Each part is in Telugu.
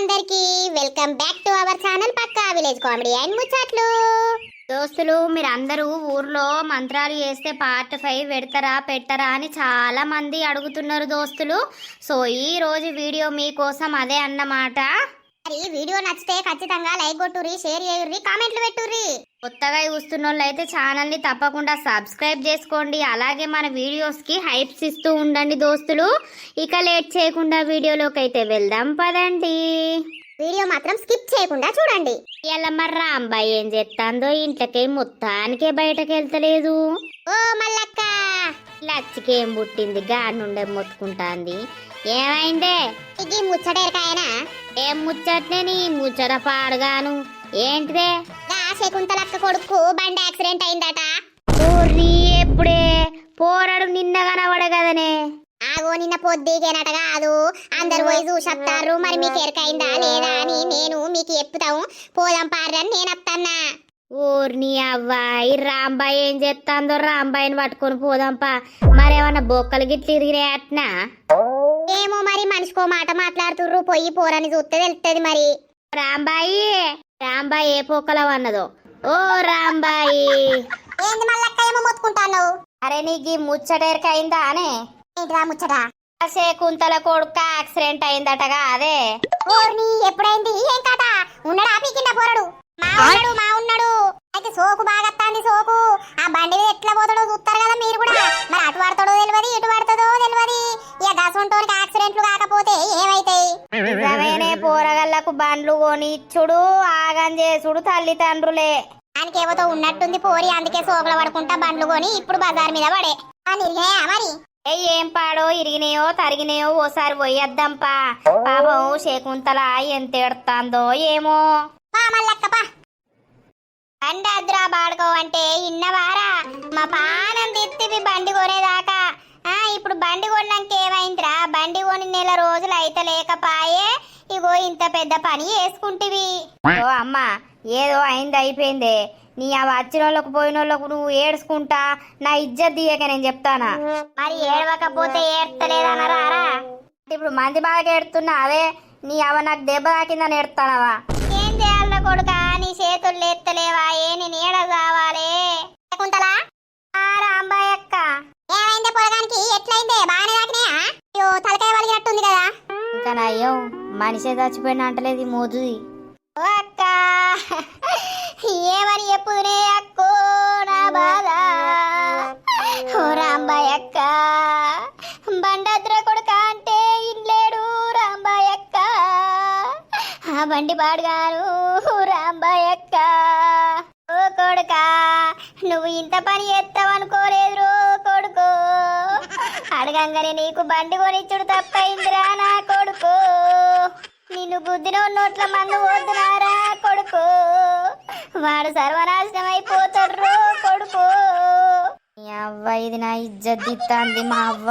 అందరికి welcome back to our channel Pakka village comedy and ముచ్చట్లు. దోస్తులు మీరందరూ ఊర్లో మంత్రాలు చేస్తే పార్ట్ ఫైవ్ పెడతారా పెట్టరా అని చాలా మంది అడుగుతున్నారు దోస్తులు. సో ఈ రోజు వీడియో మీకోసం అదే అన్నమాట. మరి వీడియో నచ్చితే ఖచ్చితంగా లైక్ కొట్టుర్రి షేర్ చేయుర్రి కామెంట్లు పెట్టుర్రి. కొత్తగా చూస్తున్న వాళ్ళు అయితే ఛానల్ని తప్పకుండా సబ్స్క్రైబ్ చేసుకోండి. అలాగే మన వీడియోస్కి హైప్స్ ఇస్తూ ఉండండి దోస్తులు. ఇక లేట్ చేయకుండా వీడియోలోకి అయితే వెళ్దాం పదండి. వీడియో మాత్రం స్కిప్ చేయకుండా చూడండి. ఇలా మరి రాంబాయి ఏం చేస్తాందో ఇంట్లోకి మొత్తానికే బయటకు వెళ్తలేదు ఓ మల్లక్క! లచ్చికేం పుట్టింది గాడి నుండే మొత్తుకుంటాంది. ఏమైందే? ఇది ముచ్చటేరకాయనా ఏం ముచ్చట్నే నీ ముచ్చట పాడుగాను? ఏంటిదే? శకుంతలక్క కొడుకు బండి యాక్సిడెంట్ అయిందట. ఊర్రి ఎప్పుడే? పోరాడు నిన్న కనబడ కదనే ఆగో నిన్న పొద్దుకేనట కాదు. అందరు పోయి చూసొత్తారు. మరి మీకు ఎరకైందా లేదా అని నేను మీకు చెప్తాము. పోదాం పారని నేను వస్తానా ఊర్ని అవ్వాయి రాంబాయి ఏం చేస్తాందో రాంబాయిని పట్టుకొని పోదాంపా. మరేమన్నా బొక్కలు గిట్లు ఇరిగిరే అట్నా ఏమో మరి మనిషికో మాట మాట్లాడుతుర్రు పొయ్యి పోరని చూస్తే తెలుస్తుంది మరి. రాంబాయి రాంబాయి ఏ పొక్కలో అన్నదో. ఓ రాంబాయి. ఏంది మళ్ళక్క ఏమో మొత్తుకుంటాను అరే నీకు ముచ్చటేరకైందా అనే? ఏంటిదా ముచ్చట? కుంతల కొడుకు యాక్సిడెంట్ అయిందటగా అదే. ఓర్ని ఎప్పుడైంది? ఏం కథ? ఉన్నాడా పీకింద పోరడు? మా ఉన్నాడు మా ఉన్నాడు. అయితే సోకు బాగా వస్తాంది సోకు. ఆ బండి మీద ఎట్లా పోతాడో చూస్తారు కదా మీరు కూడా. మరి అటు పడతాడో తెలియదు ఇటు పడతాడో తెలియదు. ఇక గసంటోనికి యాక్సిడెంట్లు కాకపోతే ఏమైతాయి? నిజమేనే పోరగల్లకు బండ్లు కొనిచ్చుడు ఆగం చేసుడు తల్లిదండ్రులే. దానికి ఏవతో ఉన్నట్టుంది పోరి అందుకే సోకులు పడుకుంటా బండ్లు కొని ఇప్పుడు బజార్ మీద పడే. అని మరి? ఏ ఏం పాడో ఇరిగినాయో తరిగినాయో ఓసారి పోయొద్దాంపా పాపం శకుంతల ఎంత ఎడతాందో ఏమో. మల్లక్కపా బండి అద్దురా బాడుకో అంటే ఇన్నవారా? మా పానం తిత్తివి బండి కొనేదాకా. ఆ ఇప్పుడు బండి కొన్నాక ఏమైందిరా? బండి కొని నెల రోజులు అయితే లేకపాయే ఇగో ఇంత పెద్ద పని చేసుకుంటివి. ఓ అమ్మ ఏదో అయింది అయిపోయింది. నీ ఆ వచ్చిన వాళ్ళకు పోయిన వాళ్ళకు నువ్వు ఏడ్చుకుంటా నా ఇజ్జత్ దియ్యక నేను చెప్తానా? మరి ఏడవకపోతే ఏడ్తలేదనరారా? ఇప్పుడు మంది బాగా ఏడుతున్నా అవే నీ అవ నాకు దెబ్బ తాకిందని ఏడుతానవా? ఏం చేయాలన్న కొడుక నీ చేతులు లేత్తలేవా ఏ నేను ఏడ కావాలి కుంతలా రాంబాయ్ అక్క. ఏమైందే పొలగానికి ఎట్లయిందే? బాగానే తాకినాయా అయ్యో తలకాయ వలిగినట్టుంది కదా. ఇంకా నయ్యం మనిషే చచ్చిపోయిన అంటలేదు మోదుది. ఓ అక్క. ఏమని చెప్పుదునే అక్కో నా బాధ. ఓ రాంబాయ్ అక్క. బండద్ర కొడుక అంటే ఇల్లేడు రాంబాయ్ అక్క. ఆ బండి పాడుగాను పని చేస్తావనుకోలేదు కొడుకు. అడగంగానే నీకు బండి కొనిచ్చుడు తప్పైందిరా నా కొడుకు. నిన్ను గుద్దిన నోట్ల మందు వద్దునారా కొడుకు. వాడు సర్వనాశనం అయిపోతాడు కొడుకు అవ్వ ఇది నా ఇజ్జత్ దిత్తాంది మా అవ్వ.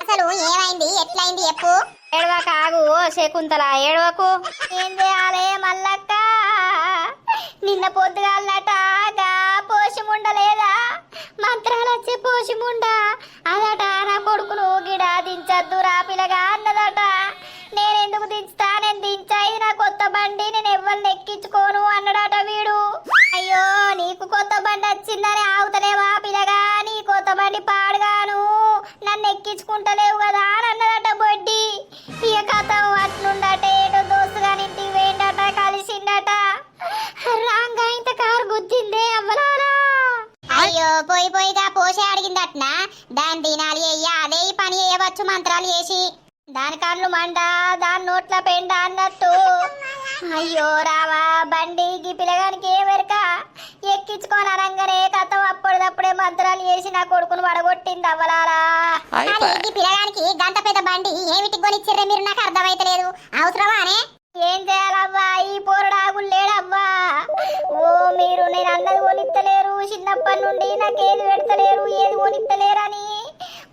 అసలు ఏమైంది? ఎట్లయింది చెప్పు. ఏడవ కాగు శకుంతల ఏడవకు. ఏం చేయాలి మల్లక్క నిన్న పొద్దుగాలట గా పోషముండలేదా? మంత్రాలు వచ్చే పోషముండ? అదట నా కొడుకును గిడ దించద్దు రా పిల్లగా అన్నదట. నేనెందుకు దించుతా? నేను దించా ఇది నా కొత్త బండి నేను ఎవరిని ఎక్కించుకోను అన్నడట వీడు. అయ్యో నీకు కొత్త బండి వచ్చిందని ఆగుతలేవా పిల్లగా? నీ కొత్త బండి పాడుగాను. నన్ను ఎక్కించుకుంటలేవు కదా అని పోయి పోయిగా పోసే అడిగిందట్నా? దాని దినాలి అయ్యా అదే ఈ పని చేయవచ్చు మంత్రాలు చేసి. దాని కళ్ళు మండ దాని నోట్ల పెండ అన్నట్టు. అయ్యో రావా బండికి పిల్లగానికి ఏమెరక ఎక్కించుకొని అనగానే కథం అప్పుడప్పుడే మంత్రాలు చేసి నా కొడుకును వడగొట్టింది అవ్వలారా. ఈ పిల్లగానికి గంట పెద్ద బండి ఏమిటి కొనిచ్చిర్రే మీరు? నాకు అర్థమైతలేదు. అవసరమానే ఏం చేయాలవ్వా? ఈ పోరడాగులు లేడవ్వా? ఓ మీరు నేను చిన్నప్పటి నుండి నాకు ఏది పెడతలేరు ఏది కొనిత్తలేరని.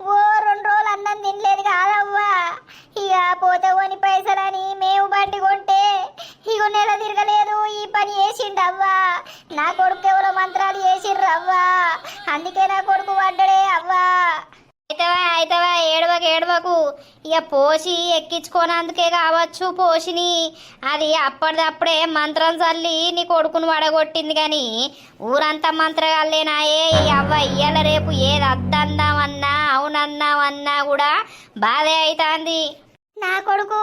ఓ రెండు రోజులు అన్నం తినలేదు కాదవ్వా. ఇక పోతే కొని పైసలని మేము బండి కొంటే ఇగో నెల తిరగలేదు ఈ పని చేసిండవ్వా. నా కొడుకు ఎవరో మంత్రాలు చేసిండ్రవ్వా. అందుకే నా కొడుకు పడ్డడే అవ్వా అయితవా అయితవా ఏడవకు ఏడవకు. ఇక పోసి ఎక్కించుకోనందుకే కావచ్చు పోషిని. అది అప్పటిదప్పుడే మంత్రం చల్లి నీ కొడుకును వడగొట్టింది కానీ ఊరంతా మంత్రగాళ్ళేనాయే అవ్వ ఇయ్యాల రేపు ఏది అద్దందామన్నా అవునన్నామన్నా కూడా బాధే అవుతుంది నా కొడుకు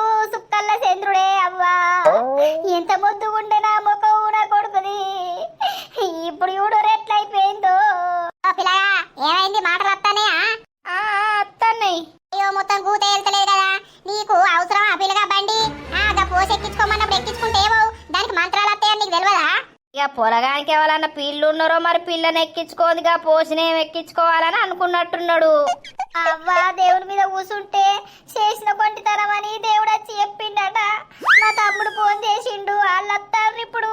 మరి పిల్లని ఎక్కించుకోదిగా పోసినేం ఎక్కించుకోవాలని అనుకున్నట్టున్నాడు. అవ్వా దేవుడి మీద కూసుంటే చేసిన కొంటితనం అని దేవుడు వచ్చి చెప్పిండట. మా తమ్ముడు ఫోన్ చేసిండు వాళ్ళొత్తారు ఇప్పుడు.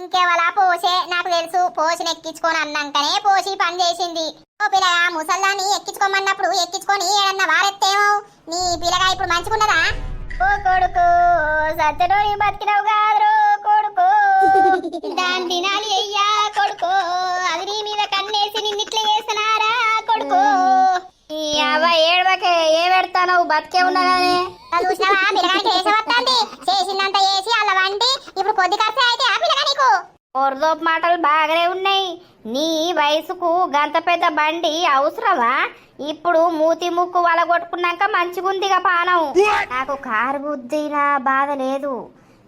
ఇంకేవలా పోసే నాకు తెలుసు పోసిని ఎక్కించుకొని అన్నాకనే పోసి పని చేసింది. ఓ పిల్లగా ముసల్దాన్ని ఎక్కించుకోమన్నప్పుడు ఎక్కించుకొని ఏడన్నా వారెత్తేమో. నీ పిల్లగా ఇప్పుడు మంచుకున్నదా ఓ కొడుకు సత్యనోని బతికినవు కాదు దాని తినాలి అయ్యా కొడుకు. అది నీ మీద కన్నేసి నిన్నిట్లా చేస్తున్నారా కొడుకు? ఈ అవ్వ ఏడవకే ఏ పెడతాను బతికే ఉన్నగానే చూసినావా? పిల్లగానికి చేసి వస్తుంది చేసిందంత చేసి అలా వండి ఇప్పుడు కొద్ది కాస్త అయితే ఆ పిల్లగా నీకు? ఓర్దోపు మాటలు బాగానే ఉన్నాయి. నీ వయసుకు గంత పెద్ద బండి అవసరమా? ఇప్పుడు మూతి ముక్కు వలగొట్టుకున్నాక మంచిగుందిగా పానం. నాకు కారు బుద్ధిన బాధ లేదు.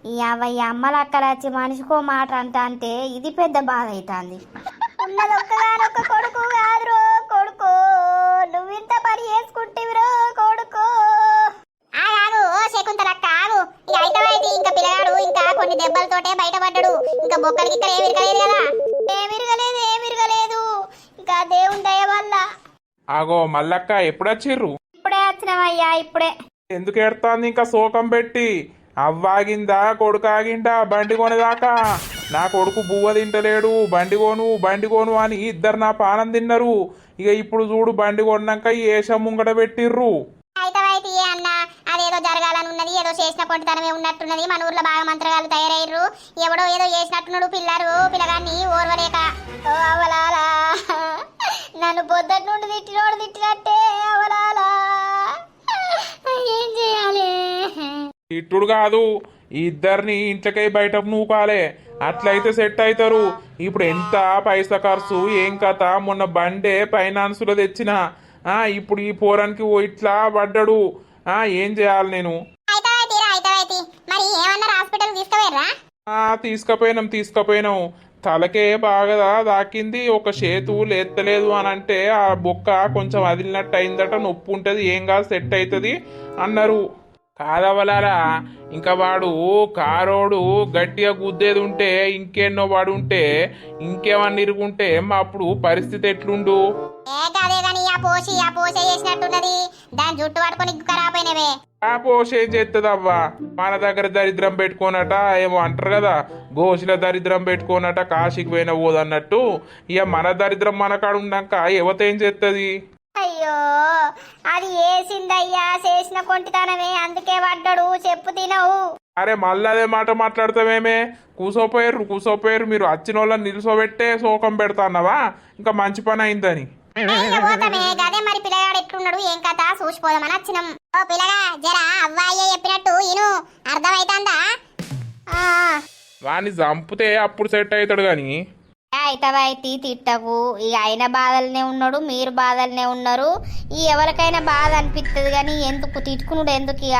ఈ అవ్వ అమ్మలక్కలచ్చి మనిషికో మాట అంట అంటే ఇది పెద్ద బాధ అవుతుంది ఉన్నది ఒక్కగానొక్క కొడుకు కాదురో కొడుకు. నువ్వింత పని చేసుకుంటేవిరో కొడుకు. ఆగాగు ఓ శకుంతలక్క ఆగు ఇక అయితమైతే ఇంకా పిల్లగాడు ఇంకా కొన్ని దెబ్బలతోటే బయటపడ్డాడు. ఇంకా బొక్కలకి ఇక్కడ ఏమి విరగలేదు కదా. ఏమి విరగలేదు ఏమి విరగలేదు. ఇంకా దేవుని దయ వల్ల. ఆగో మల్లక్క ఎప్పుడొచ్చిర్రు? ఇప్పుడే వచ్చినామయ్యా ఇప్పుడే. ఎందుకు ఎడతాంది ఇంకా శోకం పెట్టి? అవ్వాగిందా కొడుకాగిందా బండి కొనేదాకా? నా కొడుకు బువ్వ తింటలేడు బండి కొను బండి కొను అని ఇద్దరు నా పానం తిన్నారు. ఇక ఇప్పుడు చూడు బండి కొన్నాక ఏషం ముంగట పెట్టిర్రు. అదేదో జరగాలని ఉన్నది ఏదో చేసిన కొంటితనమే ఉన్నట్టున్నది మన ఊర్లో బాగా మంత్రగాలు తయారయ్యారు ఎవడో ఏదో చేసినట్టున్నాడు పిల్లరు పిల్లగాన్ని ఓర్వలేక. అవలాలా నన్ను పొద్దుటి నుండి తిట్టినోడు తిట్టినట్టే అవలాలా. ఏం చేయాలి? తిట్టుడు కాదు. ఇద్దరిని ఇంట్లోకై బయటకు నూకాలే అట్లయితే సెట్ అవుతారు ఇప్పుడు ఎంత పైసా ఖర్చు ఏం కథ? మొన్న బండే ఫైనాన్స్లో తెచ్చిన. ఆ ఇప్పుడు ఈ పోరానికి ఓ ఇట్లా పడ్డాడు. ఆ ఏం చేయాలి నేను? తీసుకుపోయినాం తీసుకుపోయినాం. తలకే బాగా దాకింది ఒక చేతు లేత్తలేదు అని అంటే ఆ బొక్క కొంచెం వదిలినట్టు అయిందట నొప్పి ఉంటుంది ఏం కాదు సెట్ అవుతుంది అన్నారు. కాదవలారా ఇంకా వాడు కారోడు గట్టిగా గుద్దేది ఉంటే ఇంకెన్నో వాడు ఉంటే ఇంకేమన్నా ఇరుగుంటే మా అప్పుడు పరిస్థితి ఎట్లుండు? ఆ పోష చేస్తుందవ్వా మన దగ్గర దరిద్రం పెట్టుకోనట ఏమో అంటారు కదా గోషిల దరిద్రం పెట్టుకోనట కాశీకి పోయిన పోదన్నట్టు. ఇక మన దరిద్రం మన కాడ ఉన్నాక యువత ఏం చేస్తుంది అయ్యో అది వేసిందయ్యా చేసిన కొంటితనమే అందుకే పడ్డాడు చెప్పు తినవు. అరే మళ్ళీ అదే మాట మాట్లాడతామేమే కూసోపోయారు కూసోపోయారు మీరు వచ్చిన వాళ్ళని నిలుసోబెట్టే శోకం పెడతాన్నవా? ఇంకా మంచి పని అయిందని. పోతామే గదే మరి పిల్లగాడు ఎట్లున్నాడు ఏం కథ? చూసిపోదామని వచ్చినాం ఓ పిల్లగా జరా అవ్వాయ్య చెప్పినట్టు ఇను. అర్థమైతాందా? వాడిని చంపితే అప్పుడు సెట్ అవుతాడు కానీ అయితవైతి తిట్టకు ఇక ఆయన బాధలనే ఉన్నాడు మీరు బాధలనే ఉన్నారు. ఈ ఎవరికైనా బాధ అనిపిస్తుంది కానీ ఎందుకు తిట్టుకున్నాడు ఎందుకు ఇక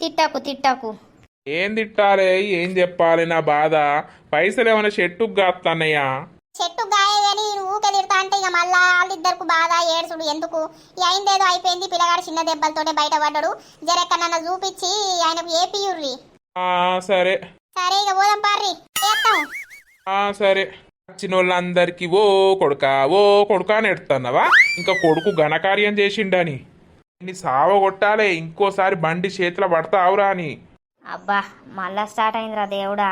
తిట్టకు తిట్టకు. ఏం తిట్టాలి? ఏం చెప్పాలి? నా బాధ. పైసలు ఏమైనా చెట్టుకు కాస్తానయ్యా చెట్టు గాయ కానీ ఊకే తిడతా అంటే ఇక మళ్ళా వాళ్ళిద్దరికి బాధ ఏడుసుడు ఎందుకు? ఈ అయిందేదో అయిపోయింది పిల్లగాడు చిన్న దెబ్బలతోటే బయటపడ్డాడు. జరెక్కడన్నా చూపించి ఆయనకు ఏ పియుర్రి సరే. సరే ఇక పోదాం పార్రి. చేస్తాం ఆ సరే. వచ్చిన వాళ్ళందరికీ ఓ కొడుకా ఓ కొడుకా అని ఎడుతున్నావా? ఇంకా కొడుకు ఘనకార్యం చేసిండని. నీ సావ కొట్టాలే ఇంకోసారి బండి చేతిలో పడతావురా అని. అబ్బా మళ్ళా స్టార్ట్ అయిందిరా దేవుడా.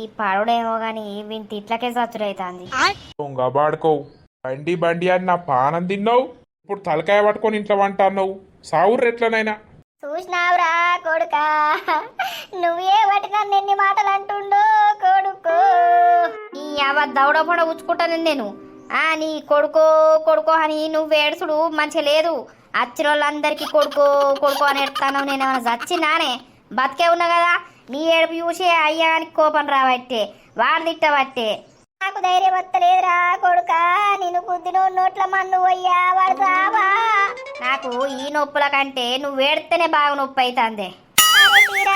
ఈ పరుడేమో గాని వీని తిట్లకే సచ్చురైతాంది దొంగ బాడుకోవు. బండి బండి అని నా పానం తిన్నావు. ఇప్పుడు తలకాయ పట్టుకొని ఇంట్లో వంటన్నావు సావురు ఎట్లనైనా. చూసినావురా కొడుకా. నువ్వే పట్టిన ఎన్ని మాటలు అంటుండో కొడుకు. నీ అవ దౌడ పొడ ఉచ్చుకుంటాను నేను. ఆ నీ కొడుకో కొడుకో అని నువ్వు ఏడుసుడు మంచి లేదు. అచ్చిన వాళ్ళందరికీ కొడుకు కొడుకు అని ఎడతాను నేను ఏమైనా చచ్చినానే? బతికే ఉన్నా కదా నీ ఏడుపు చూసి అయ్యానికి కోపం రాబట్టే వాడు తిట్టబట్టే. నాకు ధైర్యం వస్తలేదురా కొడుక. నేను గుద్దిన నోట్ల మన్ను అయ్యా వాడు రావా నాకు ఈ నొప్పుల కంటే నువ్వు ఏడితేనే బాగా నొప్పి అవుతుంది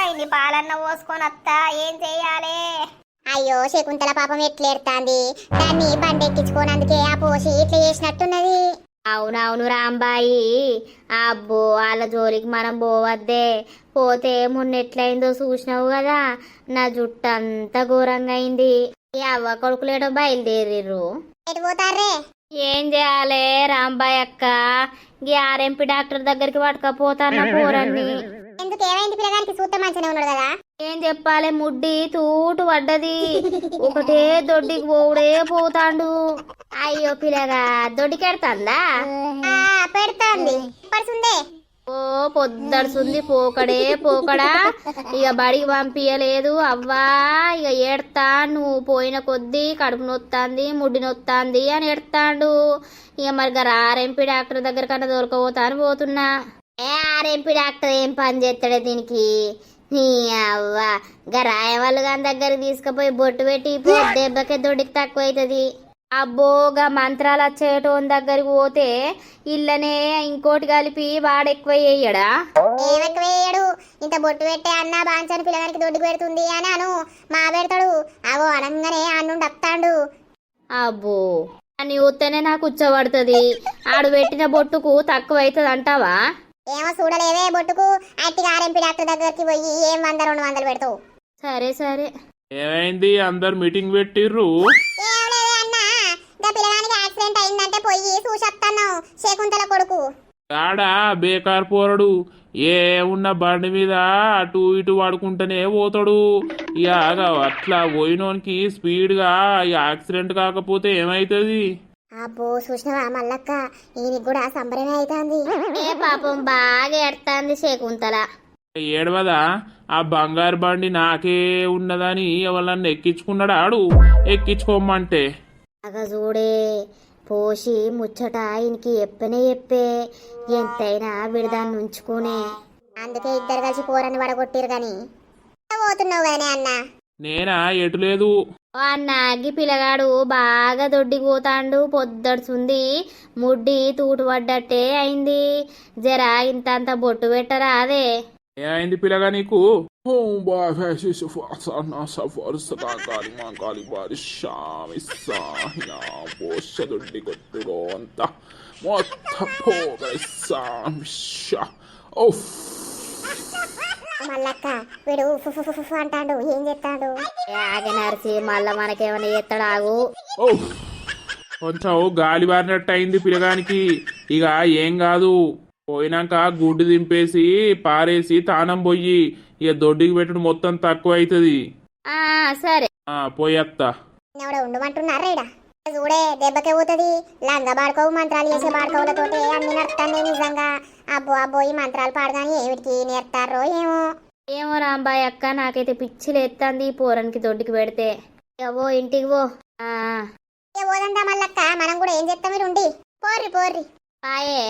ఇన్ని పాలన్న పోసుకొని అత్తా ఏం చెయ్యాలి? అయ్యో శకుంతల పాపం ఎట్లేడుతాంది దాన్ని బండెక్కించుకోనందుకే ఆ పోసి ఇట్లా చేసినట్టున్నది. అవునవును రాంబాయి. అబ్బో వాళ్ళ జోలికి మనం పోవద్దే. పోతే మొన్న ఎట్లయిందో చూసినావు కదా నా జుట్టు అంతా ఘోరంగా అయింది. ఈ అవ్వ కొడుకులేడో బయలుదేరిర్రు. ఎటు పోతారే ఏం చేయాలి రాంబాయ్ అక్క. ఈ ఆర్ఎంపీ డాక్టర్ దగ్గరికి పట్టుకపోతాన్న పోరన్ని. ఎందుకు ఏమైంది పిల్లగానికి? సూత్త మంచిగా ఉన్నాడు కదా. ఏం చెప్పాలి ముడ్డి తూటు పడ్డది. ఒకటే దొడ్డికి పోవుడే పోతాండు. అయ్యో పిల్లగా దొడ్డికెడతాందా? ఆ పెడతాంది. పడుతుందే ఓ పొద్దడుసుంది పోకడే పోకడా. ఇక బడికి పంపించలేదు అవ్వా ఇక ఏడతా నువ్వు పోయిన కొద్దీ కడుపు నొత్తాంది ముడ్డి నొత్తాంది అని ఏడతాడు. ఇక మరి ఆర్ఎంపీ డాక్టర్ దగ్గర కన్నా దొరకపోతా అని పోతున్నా. ఏ ఆర్ఎంపీ డాక్టర్ ఏం పని చేస్తాడే దీనికి? నీ అవ్వ గా రాయవాళ్ళు గాని దగ్గరికి తీసుకుపోయి బొట్టు పెట్టి దెబ్బకే దొడ్డికి తక్కువ అవుతుంది అబ్బోగా మంత్రాలు వచ్చేటోని దగ్గరికి పోతే ఇళ్ళనే ఇంకోటి కలిపి వాడెక్కువ వేయడా ఏమెక్కువ వేయడు ఇంత బొట్టు పెట్టే అన్న బాంచని పిల్లగానికి దొడ్డుకు పెడుతుంది అని అను. మా పెడతాడు. అవో అనంగానే అన్నుండి అత్తాండు. అబ్బో అని చూస్తేనే నాకు ఉచ్చబడుతుంది. ఆడు పెట్టిన బొట్టుకు తక్కువ అవుతుంది అంటావా ఏమో చూడలేదే బొట్టుకు. అట్టిగా ఆర్ఎంపీ డాక్టర్ దగ్గరికి పోయి ఏం వంద రెండు వందలు పెడతావు. సరే సరే. ఏమైంది? అందరు మీటింగ్ పెట్టిర్రు. అయిందంటే పోయి చూసొస్తాను శకుంతల కొడుకు. ఆడా బేకార్ పోరడు. ఏ ఉన్న బండి మీద అటు ఇటు వాడుకుంటూనే పోతాడు. ఇక అట్లా పోయినోనికి స్పీడ్గా యాక్సిడెంట్ కాకపోతే ఏమైతుంది? అబ్బో చూసినవా మల్లక్క? ఈయనకి కూడా సంబరమే అవుతుంది ఏ పాపం బాగా ఎడతాంది శకుంతల. ఏడవదా? ఆ బంగారు బండి నాకే ఉన్నదని ఎవరన్నా ఎక్కించుకున్నాడు ఆడు? ఎక్కించుకోమంటే. అగ చూడే పోసి ముచ్చట ఆయనకి ఎప్పనే చెప్పే. ఎంతైనా విడదాన్ని ఉంచుకునే. అందుకే ఇద్దరు కలిసి పోరని వడగొట్టిరు గాని. పోతున్నావు కదనే అన్న? నేనా? ఎటు లేదు. ఓ అన్నాగి పిల్లగాడు బాగా దొడ్డికి పోతాండు పొద్దడుచుంది ముడ్డి తూటు పడ్డట్టే అయింది. జర ఇంత అంత బొట్టు పెట్టరా అదే ఏమైంది పిల్లగా నీకు? పోషదొడ్డి కొట్టులో అంత. మల్లక్క వీడు అంటాడు. ఏం చేస్తాడు? ఏ ఆగే నరిసి మళ్ళా మనకేమైనా చేస్తాడు ఆగు? కొంచెం గాలి బారినట్టు అయింది పిల్లగానికి. ఇక ఏం కాదు. పోయినాక గుడ్డు దింపేసి పారేసి తానం పోయి ఇక దొడ్డికి పెట్టుడు మొత్తం తక్కువ అవుతుంది ఆ సరే. ఆ పోయేత్తా ఎవడ ఉండమంటున్నారా ఇడ చూడే దెబ్బకే పోతుంది. లంగా బాడుకోవు మంత్రాలు చేసే బాడుకోవులతోటి అన్ని నడుస్తాయి నిజంగా. అబ్బో అబ్బో ఈ మంత్రాలు పాడగాని ఏమిటికి నేర్తారో ఏమో. ఏమో రాంబాయ్ అక్క నాకైతే పిచ్చి లేస్తుంది ఈ పోరానికి దొడ్డికి పెడితే. పో ఇంటికి పో. ఆ, ఏ మల్లక్క మనం కూడా ఏం చేస్తాం మీరు ఉండి? పోర్రి పోర్రి. పాయే.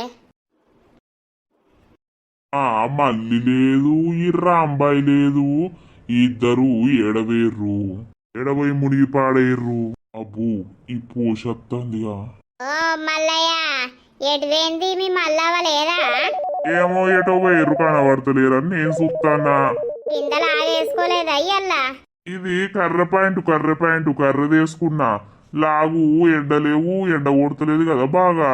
ఆ మల్లి లేదు ఈ రాంబాయి లేదు ఇద్దరు ఎడవేర్రు ఎడబోయి మునిగి పాడేర్రు. అబ్బు ఈ పోషత్తందిగా ఓ మల్లయ్య ఎటువేంది మీ మల్లవ్వ లేదా ఏమో ఎటో వేర్రు కనబడతలేరని నేను చూస్తానా కిందలు ఆగేసుకోలేదు అయ్యల్లా ఇది కర్ర పాయింట్ కర్ర పాయింట్ కర్ర తీసుకున్నా. లాగు ఎండలేవు ఎండ కొడతలేదు కదా బాగా.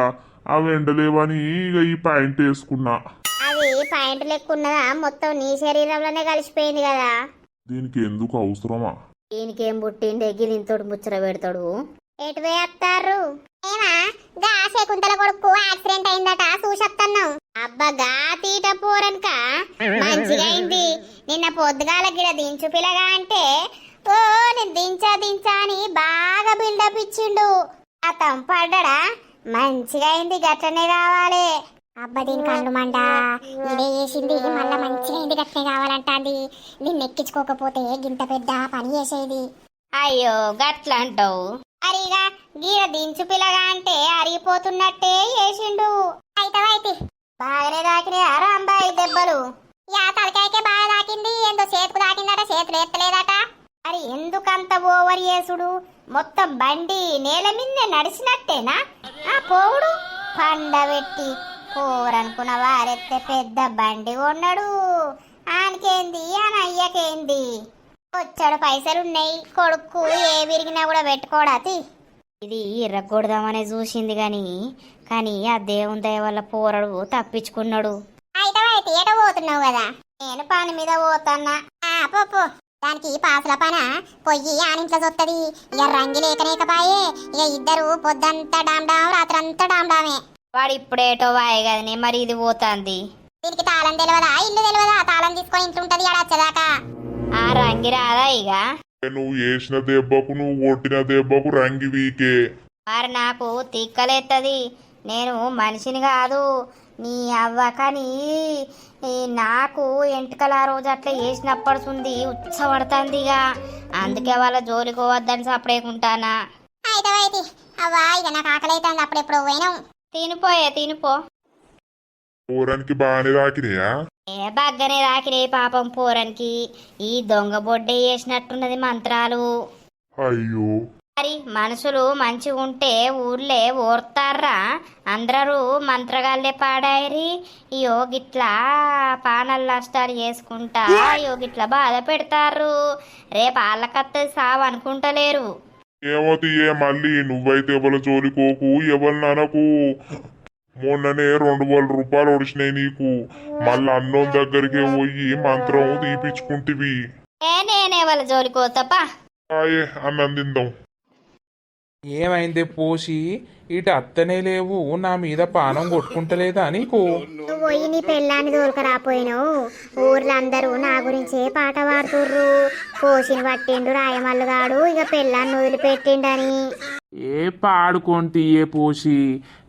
అవి ఎండలేవని ఇక ఈ పాయింట్ వేసుకున్నా. అది పాయింట్ లెక్క ఉన్నదా మొత్తం నీ శరీరంలోనే కలిసిపోయింది కదా. దీనికి ఎందుకు అవసరమా? ఈయనకేం పుట్టిండే గిరింతోడు ముచ్చట పెడతాడు? ఎటు వేస్తారు? ఏమా గా శకుంతల కొడుకు యాక్సిడెంట్ అయిందట చూసొస్తున్నాం అబ్బా గా తీట పోరనుక. మంచిగా అయింది. నిన్న పొద్దుగాల గిడ దించు పిల్లగా అంటే ఓ నేను దించా దించా అని బాగా బిల్డప్ ఇచ్చిండు. అతం పడ్డడా? మంచిగా అయింది గట్లనే కావాలి. అబ్బా దీని కళ్ళు మండ. ఇదే చేసింది మళ్ళా మంచిగా అయింది గట్లనే కావాలంటాంది. నిన్ను ఎక్కించుకోకపోతే గింత పెద్ద పని చేసేది. అయ్యో గట్ల అంటావు అరిగా గీర దించు పిల్లగా అంటే అరిగిపోతున్నట్టే చేసిండు. అయితే? బాగానే తాకినాయారా అంబాయి దెబ్బలు. యా తలకాయకే బాగా తాకింది ఏందో చేతుకు తాకిందట చేతులు ఎత్తలేదట. మరి ఎందుకంత ఓవర్ చేసుడు? మొత్తం బండి నేల మీద నడిచినట్టేనా? ఆ పోవుడు? పండబెట్టి పోరనుకున్న వారెత్తే పెద్ద బండి కొన్నాడు. ఆనకేంది? అని అయ్యకేంది? వచ్చాడు పైసలున్నాయి. కొడుకు ఏ విరిగినా కూడా పెట్టుకోడాతి ఇది ఇర్రగొడదామనే చూసింది గాని కానీ ఆ దేవుని దయ వల్ల పోరడు తప్పించుకున్నాడు. అయితే పోతున్నావు కదా? నేను పని మీద పోతన్నా. పో. దానికి పాసల పన పొయ్యి ఆనింట్లో చొత్తది ఇక రంగి లేకనేకపాయే ఇక ఇద్దరు పొద్దంతా డామ్ డామ్ రాత్రంతా డామ్ డామే. వాడు ఇప్పుడేటో వాయి కదనే మరి ఇది పోతాంది. దీనికి తాళం తెలియదా ఇల్లు తెలియదా తాళం తీసుకొని ఇంట్లో ఉంటది ఆడ వచ్చేదాకా. ఆ రంగి రాదా ఇక? నువ్వు వేసిన దెబ్బకు నువ్వు కొట్టిన దెబ్బకు రంగి వీకే. మరి నాకు తిక్కలేత్తది. నేను మనిషిని కాదు నీ అవ్వ కానీ నాకు ఎంటకల ఆ రోజు అట్లా వేసినప్పడుతుంది ఉచ్చబడుతుంది ఇక అందుకే వాళ్ళ జోలికి పోవద్దని సపడేకుంటానా అయితే అయితే అవ్వా ఇక నాకు ఆకలి అవుతుంది అప్పుడెప్పుడు పోయినాం. తినిపోయే తినిపో. పోరానికి బాగానే తాకినాయా ఏ బగ్గనే రాకినే పాపం పోరనికి. ఈ దొంగ బొడ్డే వేసినట్టున్నది మంత్రాలు. అయ్యో. మరి మనుషులు మంచిగా ఉంటే ఊర్లే ఓర్తారా అందరూ మంత్రగాళ్ళే పాడాయి అయ్యో గిట్లా పానల్ నష్టాలు చేసుకుంటా అయ్యో గిట్లా బాధ పెడతారు రేపు వాళ్ళకత్తది సావు అనుకుంటలేరు. ఏమో తీయే మళ్ళీ నువ్వైతే ఎవరి జోలికోకు ఎవరి ననకు మొన్ననే రెండు వేల రూపాయలు ఒడిచినాయి నీకు. మళ్ళీ అన్నం దగ్గరికి పోయి మంత్రం తీపిచ్చుకుంటివి. ఏ నేనే వాళ్ళ ఆయే అన్నం తిందాం. ఏమైంది పోసి? ఇటు అత్తనే లేవు నా మీద పానం కొట్టుకుంటలేదా నీకు? నువ్వు పోయి నీ పెళ్ళాన్ని దోలుకరాపోయినావు ఊర్లో అందరూ నా గురించే పాట పాడుతుర్రు. కోసిని పట్టిండు రాయమల్లుగాడు ఇక పెళ్ళాన్ని వదిలిపెట్టిండని. ఏ పాడుకోంటి ఏ పోసి?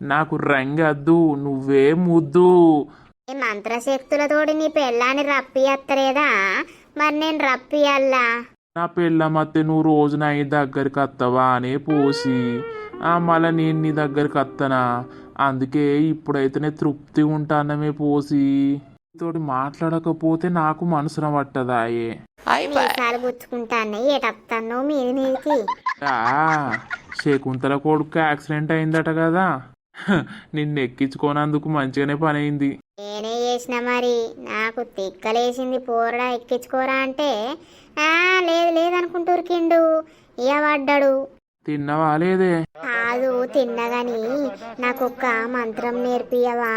నాకు రంగద్దు నువ్వే ముద్దు. ఈ మంత్రశక్తులతోటి నీ పెళ్ళాన్ని రప్పి అత్తలేదా మరి నేను రప్పియల్లా? నా పెళ్ళమత్తే నువ్వు రోజు నా ఈ దగ్గరికి వస్తావా అనే పోసి ఆ మళ్ళా నేను నీ దగ్గరికి వస్తానా అందుకే ఇప్పుడైతేనే తృప్తి ఉంటానమే పోసి. తోటి మాట్లాడకపోతే నాకు మనసున పట్టదాయే ఆ, శకుంతల కొడుకు యాక్సిడెంట్ అయిందట కదా. నిన్ను ఎక్కించుకోనందుకు మంచిగానే పని అయింది నేనే చేసిన మరి? నాకు తిక్కలేసింది పోరడా ఎక్కించుకోరా అంటే? ఆ లేదు లేదనుకుంటూ ఉరికిండు ఇక పడ్డాడు తిన్నవా లేదే? కాదు తిన్నగాని నాకొక్క మంత్రం నేర్పియవా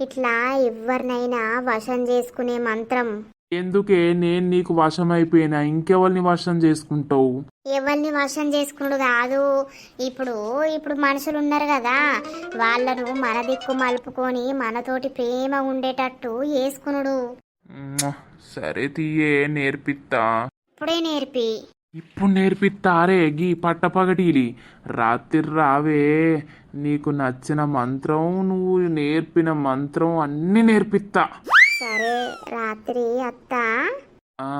ఇట్లా ఎవరినైనా వశం చేసుకునే మంత్రం. ఎందుకే నేను నీకు వశం అయిపోయినా ఇంకెవరిని వశం చేసుకుంటావు? ఎవరిని వశం చేసుకున్నాడు కాదు. ఇప్పుడు ఇప్పుడు మనుషులు ఉన్నారు కదా వాళ్ళను మన దిక్కు మలుపుకొని మనతోటి ప్రేమ ఉండేటట్టు చేసుకునుడు. మ్మ్. సరే తీయే నేర్పిస్తా ఇప్పుడే నేర్పి. ఇప్పుడు నేర్పిస్తారే గీ పట్టపగటీలి. రాత్రి రావే నీకు నచ్చిన మంత్రం నువ్వు నేర్పిన మంత్రం అన్ని నేర్పిస్తా సరే రాత్రి అత్త. ఆ,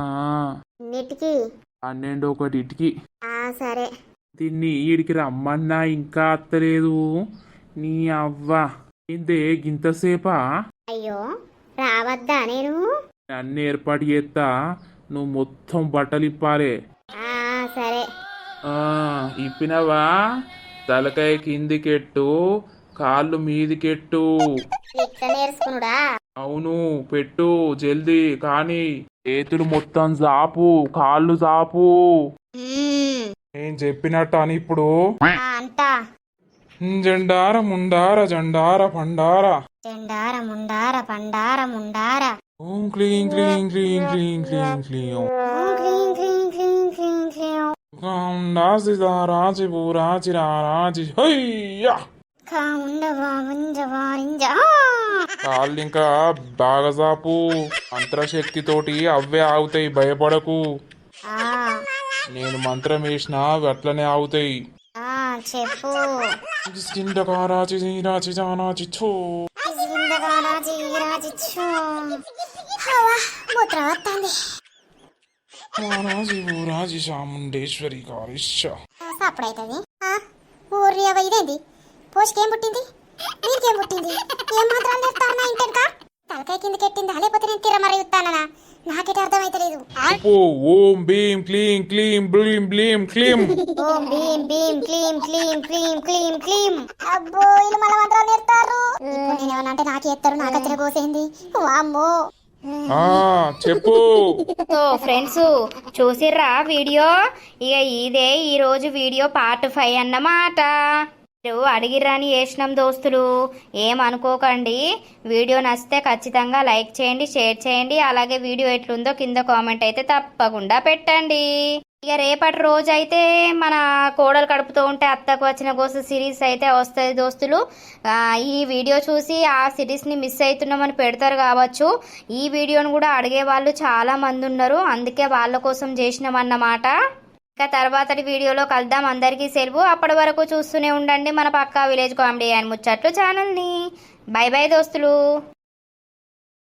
అన్నిటికీ? పన్నెండు ఒకటికి ఆ సరే. దీన్ని ఈడికి రమ్మన్నా ఇంకా అత్తలేదు. నీ అవ్వ. ఇంతే గింతసేపా? అయ్యో రావద్దా నేను? అన్ని ఏర్పాటు చేస్తా నువ్వు మొత్తం బట్టలు ఇప్పాలే ఆ సరే. ఆ, ఇప్పినవా? తలకాయ కిందికెట్టు కాళ్ళు మీదికెట్టు అవును పెట్టు జల్దీ కానీ చేతులు మొత్తం జాపు కాళ్ళు జాపు. నేను చెప్పినట్టు అని ఇప్పుడు? జెండార ముండార జెండార పండార. చెండార ముండార పండార ముండార. ఓం క్లీం క్లీం క్లీం క్లీం క్లీం క్లీం. ఓం క్లీం క్లీం క్లీం క్లీం క్లీం రాజి రాజి రాజి? రాజి హయ్యా కాముండవా ముంజవా రింజ కాళ్ళు ఇంకా బాగా జాపు మంత్రశక్తితోటి అవే ఆగుతాయి భయపడకు. ఆ! నేను మంత్రం వేసినా అట్లనే ఆగుతాయి. ఆ చెప్పు. ఛో. మూత్ర వస్తుంది చాముండేశ్వరి అవ ఇదేంది పోషకేం పుట్టింది? నీకేం పుట్టింది? ఏం మాత్రం చెప్తారు నా ఇంటెనక తలకాయ కింద కెట్టిందా? లేకపోతే నేను తిర మరి ఇస్తానా నాకైతే అర్థమైతలేదు. ఓ ఓం భీం క్లీం క్లీం బ్లీం బ్లీం క్లీం. ఓం భీం భీం క్లీం క్లీం క్లీం క్లీం క్లీం. అబ్బో వీళ్ళు మళ్ళీ మంత్రాలు నేర్తారు ఇప్పుడు నేను ఏమన్నా అంటే నాకు ఎత్తారు నాకు వచ్చిన కోసేంది? వామ్మో. ఆ చెప్పు. సో ఫ్రెండ్స్ చూసిర్రా వీడియో? ఇక ఇదే ఈరోజు వీడియో పార్ట్ ఫైవ్ అన్నమాట. మీరు అడిగిర్రని వేసినాం దోస్తులు ఏమనుకోకండి వీడియో నచ్చితే ఖచ్చితంగా లైక్ చేయండి షేర్ చేయండి. అలాగే వీడియో ఎట్లుందో కింద కామెంట్ అయితే తప్పకుండా పెట్టండి. ఇక రేపటి రోజు అయితే మన కోడలు కడుపుతూ ఉంటే అత్తకు వచ్చిన గోసు సిరీస్ అయితే వస్తుంది దోస్తులు. ఈ వీడియో చూసి ఆ సిరీస్ని మిస్ అవుతున్నామని పెడతారు కావచ్చు. ఈ వీడియోను కూడా అడిగే వాళ్ళు చాలా మంది ఉన్నారు. అందుకే వాళ్ళ కోసం చేసినామన్నమాట. ఇక తర్వాతటి వీడియోలో కలుద్దాం. అందరికీ సెలవు. అప్పటి వరకు చూస్తూనే ఉండండి మన పక్కా విలేజ్ కామెడీ అండ్ ముచ్చట్లు ఛానల్ని. బై బై దోస్తులు.